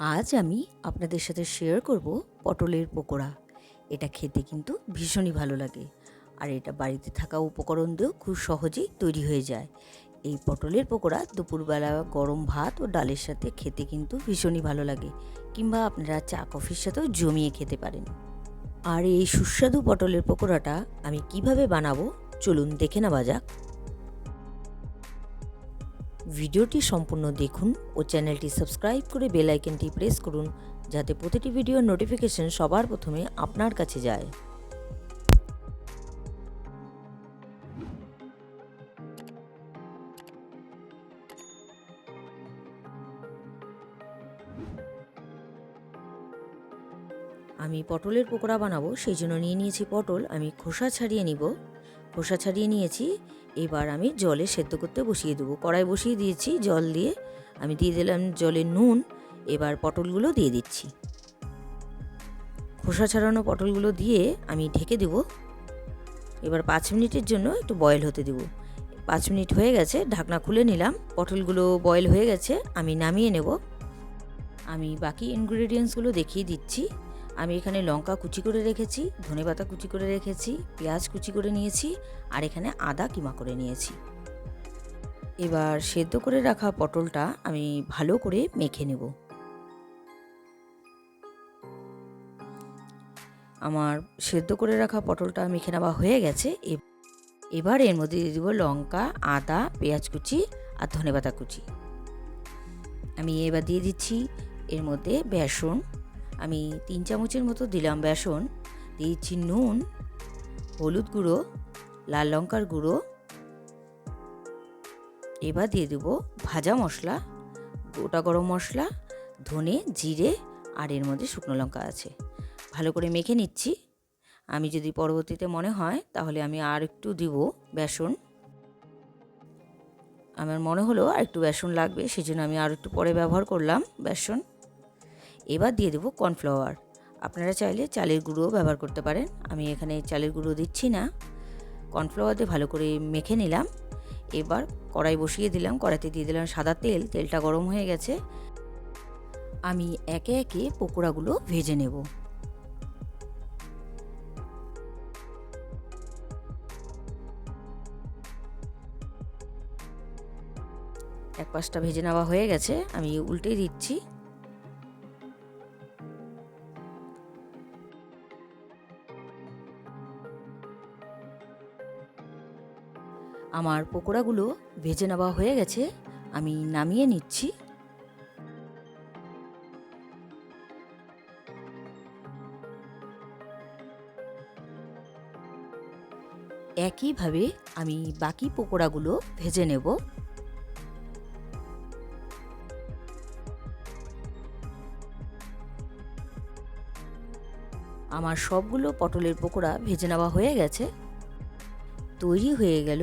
আজ আমি আপনাদের সাথে শেয়ার করব পটলের পকোড়া। এটা খেতে কিন্তু ভীষণই ভালো লাগে। আর এটা বাড়িতে থাকা উপকরণ দিয়েও খুব সহজেই তৈরি হয়ে যায়। এই পটলের পকোড়া দুপুরবেলা গরম ভাত ও ডালের সাথে খেতে কিন্তু ভীষণই ভালো লাগে। কিংবা আপনারা চা কফির সাথেও জমিয়ে খেতে পারেন। আর এই সুস্বাদু পটলের পকোড়াটা আমি কীভাবে বানাবো? চলুন দেখে নেওয়া যাক। ভিডিওটি সম্পূর্ণ দেখুন ও চ্যানেলটি সাবস্ক্রাইব করে বেল আইকনটি প্রেস করুন যাতে প্রতিটি ভিডিওর নোটিফিকেশন সবার প্রথমে আপনার কাছে যায়। আমি পটলের পকোড়া বানাবো, সেই জন্য নিয়ে নিয়েছি পটল। আমি খোসা ছাড়িয়ে নিব। খোসা ছাড়িয়ে নিয়েছি। এবার আমি জলে সেদ্ধ করতে বসিয়ে দেবো। কড়াই বসিয়ে দিয়েছি জল দিয়ে। আমি দিয়ে দিলাম জলে নুন। এবার পটলগুলো দিয়ে দিচ্ছি। খোসা ছাড়ানো পটলগুলো দিয়ে আমি ঢেকে দেব। এবার পাঁচ মিনিটের জন্য একটু বয়েল হতে দেব। পাঁচ মিনিট হয়ে গেছে, ঢাকনা খুলে নিলাম। পটলগুলো বয়েল হয়ে গেছে, আমি নামিয়ে নেব। আমি বাকি ইনগ্রেডিয়েন্টসগুলো দেখিয়ে দিচ্ছি। আমি এখানে লঙ্কা কুচি করে রেখেছি ধনেপাতা কুচি করে রেখেছি, পেঁয়াজ কুচি করে নিয়েছি, আর এখানে আদা কিমা করে নিয়েছি। এবার সেদ্ধ করে রাখা পটলটা আমি ভালো করে মেখে নেব। আমার সেদ্ধ করে রাখা পটলটা মেখে নেওয়া হয়ে গেছে। এবার এর মধ্যে দিয়ে দেবো লঙ্কা, আদা, পেঁয়াজ কুচি আর ধনেপাতা কুচি। আমি এবার দিয়ে দিচ্ছি এর মধ্যে বেসন আমি তিন চামচের মতো দিলাম বেসন, দিয়েছি নুন, হলুদ গুঁড়ো, লাল লঙ্কার গুঁড়ো। এবার দিয়ে দেবো ভাজা মশলা, গোটা গরম মশলা, ধনে, জিরে আর এর মধ্যে শুকনো লঙ্কা আছে। ভালো করে মেখে নিচ্ছি। আমি যদি পরবর্তীতে মনে হয় তাহলে আমি আর একটু দিব বেসন। আমার মনে হলো আর একটু বেসন লাগবে সেই জন্য আমি আর একটু পরে ব্যবহার করলাম বেসন। এবার দিয়ে দেবো কর্নফ্লাওয়ার। আপনারা চাইলে চালের গুঁড়োও ব্যবহার করতে পারেন। আমি এখানে চালের গুঁড়ো দিচ্ছি না। কর্নফ্লাওয়ার দিয়ে ভালো করে মেখে নিলাম। এবার কড়াই বসিয়ে দিলাম। কড়াইতে দিয়ে দিলাম সাদা তেল। তেলটা গরম হয়ে গেছে। আমি একে একে পকোড়াগুলো ভেজে নেব। এক পাশটা ভেজে নেওয়া হয়ে গেছে। আমি উল্টে দিচ্ছি। আমার পকোড়াগুলো ভেজে নেওয়া হয়ে গেছে, আমি নামিয়ে নিচ্ছি। একইভাবে আমি বাকি পকোড়াগুলো ভেজে নেব। আমার সবগুলো পটলের পকোড়া ভেজে নেওয়া হয়ে গেছে। তৈরি হয়ে গেল